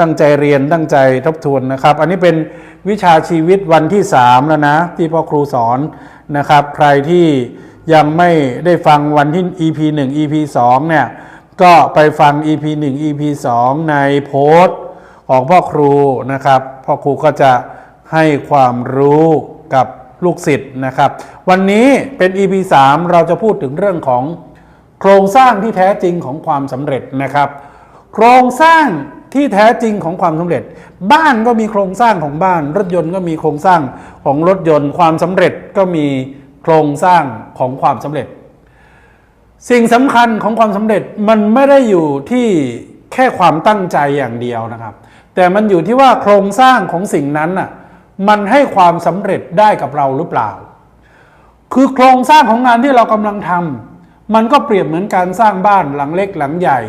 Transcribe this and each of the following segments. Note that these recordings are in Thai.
ตั้งใจเรียนตั้งใจทบทวนนะครับ อันนี้เป็นวิชาชีวิตวันที่ 3 แล้วนะ ที่พ่อครูสอนนะครับ ใครที่ยังไม่ได้ฟังวันที่ EP 1 EP 2เนี่ยก็ไปฟัง EP 1 EP 2 ในโพสต์ของพ่อครูนะครับพ่อครูก็จะให้ความรู้กับลูกศิษย์นะครับ วันนี้เป็น EP 3 เราจะพูดถึงเรื่องของโครงสร้างที่แท้จริงของความสำเร็จนะครับ โครงสร้าง ที่แท้จริงของความสำเร็จ บ้านก็มีโครงสร้างของบ้าน รถยนต์ก็มีโครงสร้างของรถยนต์ ความสำเร็จก็มีโครงสร้างของความสำเร็จ สิ่งสำคัญของความสำเร็จมันไม่ได้อยู่ที่แค่ความตั้งใจอย่างเดียวนะครับ แต่มันอยู่ที่ว่าโครงสร้างของสิ่งนั้นน่ะมันให้ความสำเร็จได้กับเราหรือเปล่า คือโครงสร้างของงานที่เรากำลังทำมันก็เปรียบเหมือนการสร้างบ้านหลังเล็กหลังใหญ่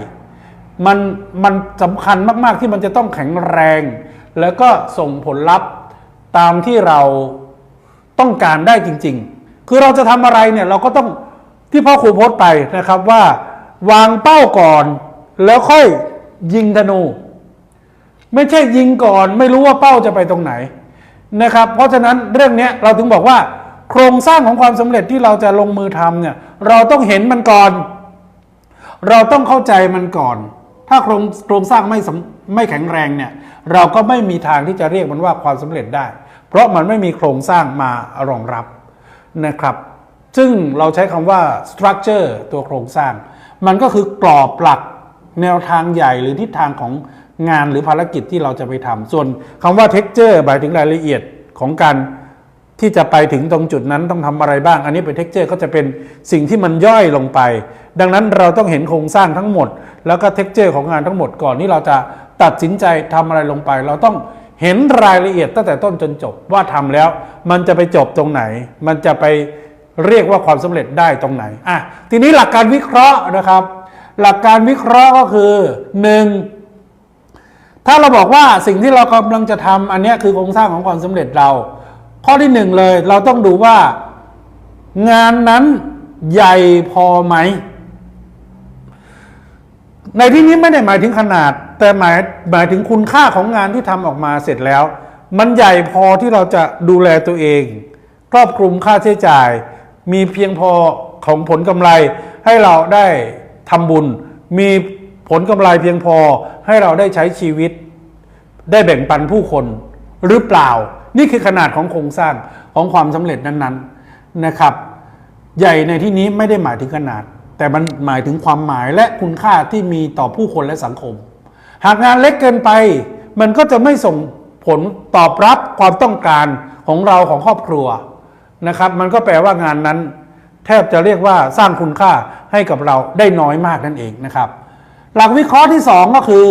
มันมันสำคัญมาก ๆ ที่มันจะต้องแข็งแรง แล้วก็ส่งผลลัพธ์ตามที่เราต้องการได้จริง ๆ คือเราจะทำอะไรเนี่ยเราก็ต้องที่พ่อครูโพสต์ไปนะครับว่า วางเป้าก่อนแล้วค่อยยิงธนู ไม่ใช่ยิงก่อน ไม่รู้ว่าเป้าจะไปตรงไหนนะครับ เพราะฉะนั้นเรื่องนี้เราถึงบอกว่า โครงสร้างของความสำเร็จที่เราจะลงมือทำเนี่ยเราต้องเห็นมันก่อน เราต้องเข้าใจมันก่อน ถ้าโครงโครงสร้างไม่ไม่แข็งแรงเนี่ยเราก็ไม่มีทางที่จะเรียกมันว่าความสำเร็จได้ เพราะมันไม่มีโครงสร้างมารองรับนะครับ ซึ่งเราใช้คำว่า structure ตัวโครงสร้าง มันก็คือกรอบหลักแนวทางใหญ่หรือทิศทางของงานหรือภารกิจที่เราจะไปทำส่วนคำว่า texture หมายถึงรายละเอียดของการที่จะไปถึงตรงจุดนั้นต้องทำอะไรบ้าง อันนี้เป็นเท็กเจอร์ก็จะเป็นสิ่งที่มันย่อยลงไป ดังนั้นเราต้องเห็นโครงสร้างทั้งหมด แล้วก็เท็กเจอร์ของงานทั้งหมดก่อนที่เราจะตัดสินใจทำอะไรลงไป เราต้องเห็นรายละเอียดตั้งแต่ต้นจนจบว่าทำแล้ว มันจะไปจบตรงไหน มันจะไปเรียกว่าความสำเร็จได้ตรงไหนอะทีนี้หลักการวิเคราะห์นะครับ หลักการวิเคราะห์ก็คือหนึ่งถ้าเราบอกว่าสิ่งที่เรากำลังจะทำอันนี้คือโครงสร้างของความสำเร็จเรา ข้อที่หนึ่งเลย เราต้องดูว่างานนั้นใหญ่พอไหม ในที่นี้ไม่ได้หมายถึงขนาด แต่หมายหมายถึงคุณค่าของงานที่ทำออกมาเสร็จแล้ว มันใหญ่พอที่เราจะดูแลตัวเอง ครอบคลุมค่าใช้จ่าย มีเพียงพอของผลกำไร ให้เราได้ทำบุญ มีผลกำไรเพียงพอให้เราได้ใช้ชีวิต ได้แบ่งปันผู้คนหรือเปล่า นี่คือขนาดของโครงสร้างของความสำเร็จนั้นๆนะครับ ใหญ่ในที่นี้ไม่ได้หมายถึงขนาด แต่มันหมายถึงความหมายและคุณค่าที่มีต่อผู้คนและสังคม หากงานเล็กเกินไป มันก็จะไม่ส่งผลตอบรับความต้องการของเราของครอบครัวนะครับ มันก็แปลว่างานนั้น แทบจะเรียกว่าสร้างคุณค่าให้กับเราได้น้อยมากนั่นเองนะครับ หลักวิเคราะห์ที่สองก็คือ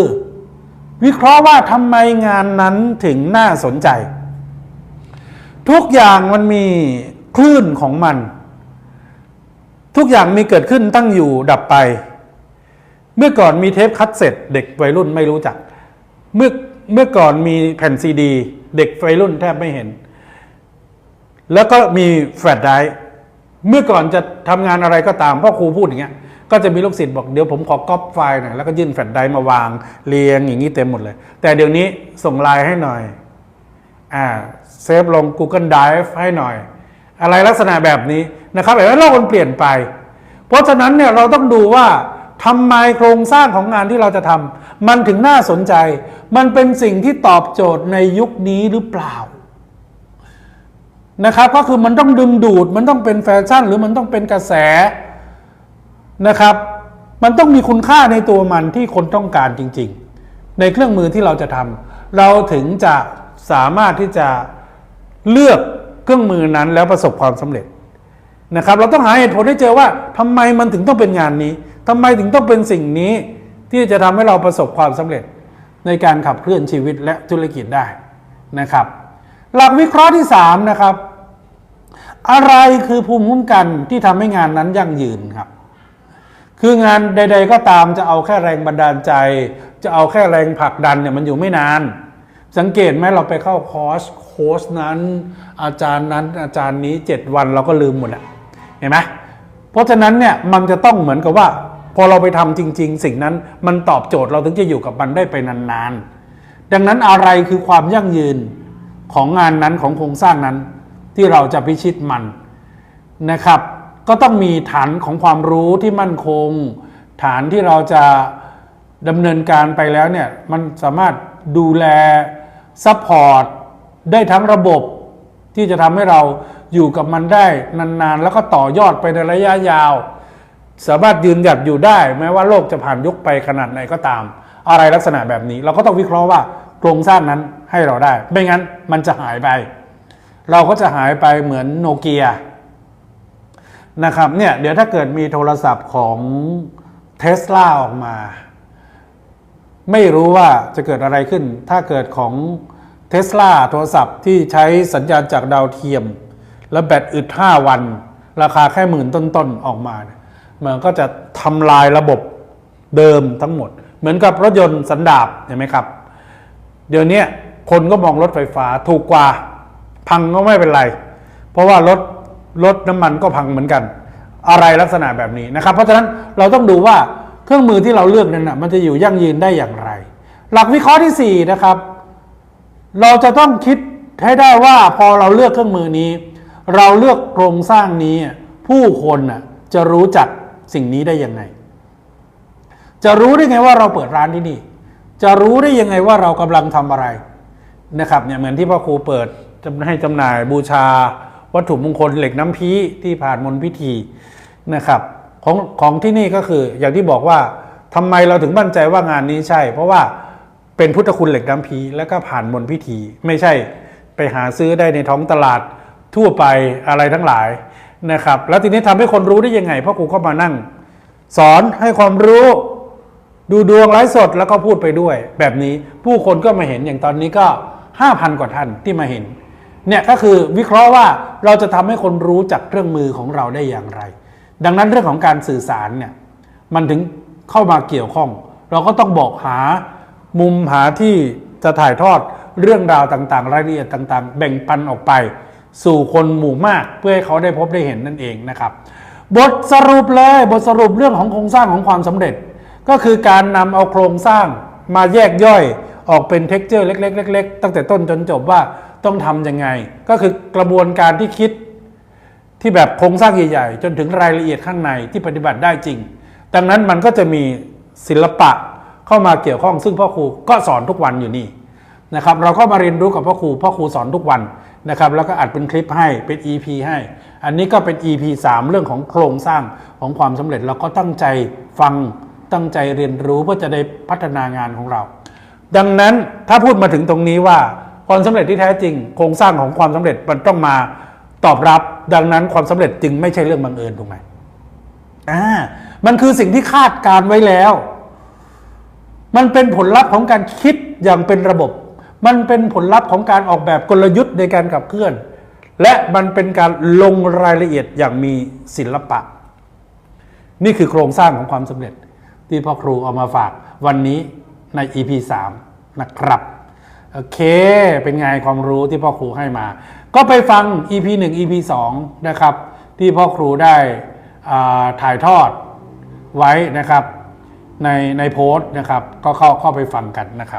วิเคราะห์ว่าทำไมงานนั้นถึงน่าสนใจ ทุกอย่างมันมีคลื่นของมัน ทุกอย่างมีเกิดขึ้นตั้งอยู่ดับไป เมื่อก่อนมีเทปคัดเซ็ตเด็กวัยรุ่นไม่รู้จัก เมื่อเมื่อก่อนมีแผ่นซีดี เด็กวัยรุ่นแทบไม่เห็น แล้วก็มีแฟลชไดร์เมื่อก่อนจะทำงานอะไรก็ตามพ่อครูพูดอย่างเงี้ย ก็จะมีลูกศิษย์บอกเดี๋ยวผมขอก๊อปไฟล์หน่อยแล้วก็ยื่นแฟลชไดร์มาวางเรียงอย่างนี้เต็มหมดเลย แต่เดี๋ยวนี้ส่งไลน์ให้หน่อย อ่าเซฟลง Google Drive ให้หน่อย อะไรลักษณะแบบนี้นะครับแบบว่าโลกมันเปลี่ยนไป เพราะฉะนั้นเนี่ยเราต้องดูว่าทำไมโครงสร้างของงานที่เราจะทำมันถึงน่าสนใจ มันเป็นสิ่งที่ตอบโจทย์ในยุคนี้หรือเปล่านะครับก็คือมันต้องดึงดูดมันต้องเป็นแฟชั่น หรือมันต้องเป็นกระแสนะครับ มันต้องมีคุณค่าในตัวมันที่คนต้องการจริง ๆ ในเครื่องมือที่เราจะทำเราถึงจะสามารถที่จะเลือก เครื่องมือนั้นแล้วประสบความสำเร็จนะครับ เราต้องหาเหตุผลให้เจอว่าทำไมมันถึงต้องเป็นงานนี้ทำไมถึงต้องเป็นสิ่งนี้ที่จะทำให้เราประสบความสำเร็จในการขับเคลื่อนชีวิตและธุรกิจได้นะครับ หลักวิเคราะห์ที่สามนะครับ อะไรคือภูมิคุ้มกันที่ทำให้งานนั้นยั่งยืนครับ คืองานใด ๆ ก็ตามจะเอาแค่แรงบันดาลใจ จะเอาแค่แรงผลักดันเนี่ยมันอยู่ไม่นาน สังเกตไหมเราไปเข้าคอร์ส ค้ชนั้น อาจารย์นั้นอาจารย์นี้ 7 วันเราก็ลืมหมดอะเห็นไหมเพราะฉะนั้นเนี่ยมันจะต้องเหมือนกับว่า พอเราไปทำจริง ๆ สิ่งนั้นมันตอบโจทย์เราถึงจะอยู่กับมันได้ไปนานๆ ดังนั้นอะไรคือความยั่งยืนของงานนั้นของโครงสร้างนั้นที่เราจะพิชิตมันนะครับ ก็ต้องมีฐานของความรู้ที่มั่นคง ฐานที่เราจะดำเนินการไปแล้วเนี่ยมันสามารถดูแลซัพพอร์ต ได้ทั้งระบบที่จะทำให้เราอยู่กับมันได้นานๆ แล้วก็ต่อยอดไปในระยะยาว สามารถยืนหยัดอยู่ได้ แม้ว่าโลกจะผ่านยุคไปขนาดไหนก็ตาม อะไรลักษณะแบบนี้ เราก็ต้องวิเคราะห์ว่าโครงสร้างนั้นให้เราได้ ไม่งั้นมันจะหายไป เราก็จะหายไปเหมือนโนเกียนะครับเนี่ยเดี๋ยวถ้าเกิดมีโทรศัพท์ของเทสลาออกมา ไม่รู้ว่าจะเกิดอะไรขึ้น ถ้าเกิดของ เทสลาโทรศัพท์ที่ใช้สัญญาณจากดาวเทียม แล้วแบตอึด 5 วัน ราคาแค่หมื่นต้นๆออกมาเนี่ยมันก็จะทำลายระบบเดิมทั้งหมด เหมือนกับรถยนต์สันดาปเห็นไหมครับ เดี๋ยวนี้คนก็มองรถไฟฟ้าถูกกว่า พังก็ไม่เป็นไร เพราะว่ารถรถน้ำมันก็พังเหมือนกัน อะไรลักษณะแบบนี้นะครับ เพราะฉะนั้นเราต้องดูว่าเครื่องมือที่เราเลือกนั้นนะมันจะอยู่ยั่งยืนได้อย่างไร หลักวิเคราะห์ที่4นะครับ เราจะต้องคิดให้ได้ว่าพอเราเลือกเครื่องมือนี้ เราเลือกโครงสร้างนี้ ผู้คนน่ะจะรู้จักสิ่งนี้ได้ยังไง จะรู้ได้ไงว่าเราเปิดร้านที่นี่ จะรู้ได้ยังไงว่าเรากำลังทำอะไรนะครับเนี่ยเหมือนที่พ่อครูเปิดจำให้จำหน่ายบูชา วัตถุมงคลเหล็กน้ำพีที่ผ่านมนต์พิธีนะครับของของที่นี่ก็คืออย่างที่บอกว่าทำไมเราถึงมั่นใจว่างานนี้ใช่ เพราะว่า เป็นพุทธคุณเหล็กน้ำพีแล้วก็ผ่านมนพิธี ไม่ใช่ไปหาซื้อได้ในท้องตลาดทั่วไปอะไรทั้งหลายนะครับ แล้วทีนี้ทำให้คนรู้ได้ยังไงพ่อครูก็มานั่ง สอนให้ความรู้ ดูดวงไลฟ์สดแล้วก็พูดไปด้วย แบบนี้ผู้คนก็มาเห็นอย่างตอนนี้ก็ 5,000 กว่าท่านที่มาเห็นเนี่ยก็คือวิเคราะห์ว่าเราจะทำให้คนรู้จักเครื่องมือของเราได้อย่างไร ดังนั้นเรื่องของการสื่อสารเนี่ยมันถึงเข้ามาเกี่ยวข้อง เราก็ต้องบอกหา มุมหาที่จะถ่ายทอดเรื่องราวต่างๆ รายละเอียดต่างๆ แบ่งปันออกไป สู่คนหมู่มากเพื่อให้เขาได้พบได้เห็นนั่นเองนะครับ บทสรุปเลยบทสรุปเรื่องของโครงสร้างของความสำเร็จ ก็คือการนำเอาโครงสร้างมาแยกย่อยออกเป็นเท็กเจอร์เล็กๆเล็กๆตั้งแต่ต้นจนจบว่าต้องทำยังไง ก็คือกระบวนการที่คิดที่แบบโครงสร้างใหญ่ๆ จนถึงรายละเอียดข้างในที่ปฏิบัติได้จริง ดังนั้นมันก็จะมีศิลปะ เข้ามาเกี่ยวข้องซึ่งพ่อครูก็สอนทุกวันอยู่นี่นะครับเราก็มาเรียนรู้กับพ่อครูพ่อครูสอนทุกวันนะครับแล้วก็อัดเป็นคลิปให้เป็น EP ให้ อันนี้ก็เป็น EP 3 เรื่องของโครงสร้างของความสำเร็จเราก็ตั้งใจฟังตั้งใจเรียนรู้เพื่อจะได้พัฒนางานของเรา ดังนั้นถ้าพูดมาถึงตรงนี้ว่าความสำเร็จที่แท้จริง โครงสร้างของความสำเร็จมันต้องมาตอบรับ ดังนั้นความสำเร็จจึงไม่ใช่เรื่องบังเอิญถูกไหมอ่ามันคือสิ่งที่คาดการไว้แล้ว มันเป็นผลลัพธ์ของการคิดอย่างเป็นระบบ มันเป็นผลลัพธ์ของการออกแบบกลยุทธ์ในการขับเคลื่อน และมันเป็นการลงรายละเอียดอย่างมีศิลปะ นี่คือโครงสร้างของความสำเร็จ ที่พ่อครูเอามาฝากวันนี้ใน EP 3 นะครับโอเค เป็นไงความรู้ที่พ่อครูให้มา ก็ไปฟัง EP 1 EP 2 นะครับ ที่พ่อครูได้ถ่ายทอดไว้นะครับ ในในโพสต์นะครับ ก็เข้าเข้าไปฟังกันนะครับ